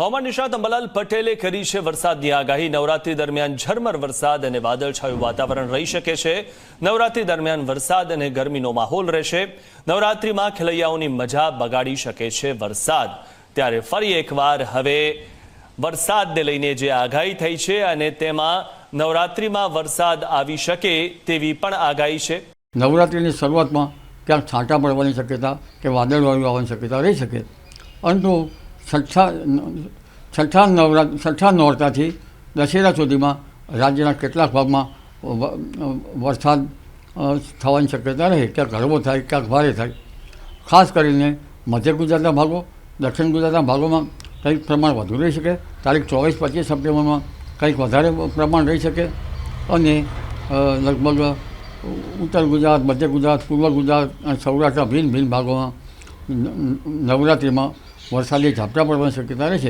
હવામાન નિષ્ણાત અંબાલાલ પટેલે કરી છે વરસાદની આગાહી. નવરાત્રી દરમિયાન ઝરમર વરસાદ અને વાદળછાયું વાતાવરણ રહી શકે છે. નવરાત્રી દરમિયાન વરસાદ અને ગરમીનો માહોલ રહેશે. નવરાત્રીમાં ખેલૈયાઓની મજા બગાડી શકે છે વરસાદ. ત્યારે ફરી એકવાર હવે વરસાદને લઈને જે આગાહી થઈ છે અને તેમાં નવરાત્રીમાં વરસાદ આવી શકે તેવી પણ આગાહી છે. નવરાત્રિની શરૂઆતમાં ક્યાંક છાંટા પડવાની શક્યતા કે વાદળવાળું આવવાની શક્યતા રહી શકે. પરંતુ છઠ્ઠા છઠ્ઠા નવરા, છઠ્ઠા નોરતાથી દશેરા સુધીમાં રાજ્યના કેટલાક ભાગમાં વરસાદ થવાની શક્યતા રહે. ક્યાંક હળવો થાય, ક્યાંક ભારે થાય. ખાસ કરીને મધ્ય ગુજરાતના ભાગો, દક્ષિણ ગુજરાતના ભાગોમાં કંઈક પ્રમાણ વધુ રહી શકે. તારીખ ચોવીસ, પચીસ સપ્ટેમ્બરમાં કંઈક વધારે પ્રમાણ રહી શકે. અને લગભગ ઉત્તર ગુજરાત, મધ્ય ગુજરાત, પૂર્વ ગુજરાત અને સૌરાષ્ટ્રના ભિન્ન ભિન્ન ભાગોમાં નવરાત્રિમાં વરસાદી ઝાપટા પડવાની શક્યતા રહે છે.